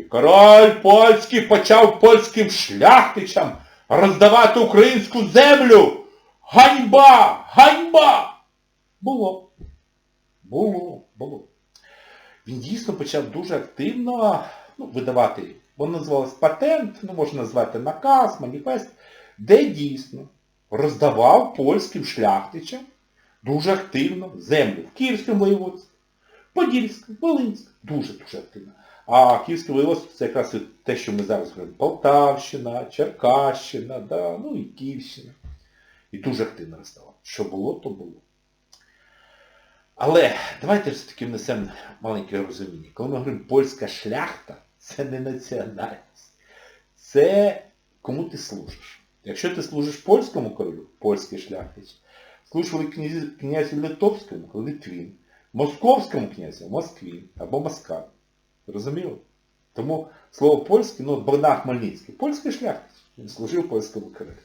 король польський почав польським шляхтичам роздавати українську землю. Ганьба! Ганьба! Було. Було, було. Він дійсно почав дуже активно ну, видавати, воно називалось патент, ну можна назвати наказ, маніфест, де дійсно роздавав польським шляхтичам дуже активно землю в Київському воєводстві, Подільському, Волинському, дуже-дуже активно. А Київське воєводство це якраз те, що ми зараз говоримо. Полтавщина, Черкащина, да, ну і Київщина. І дуже активно роздавав. Що було, то було. Але давайте все-таки внесемо маленьке розуміння. Коли ми говоримо польська шляхта, це не національність. Це кому ти служиш. Якщо ти служиш польському королю, польський шляхтич, служиш князю Литовському, Литвін, московському князю, Москві або Москва. Розуміло? Тому слово польське, ну Богдан Хмельницький, польський шляхтич, він служив польському королю.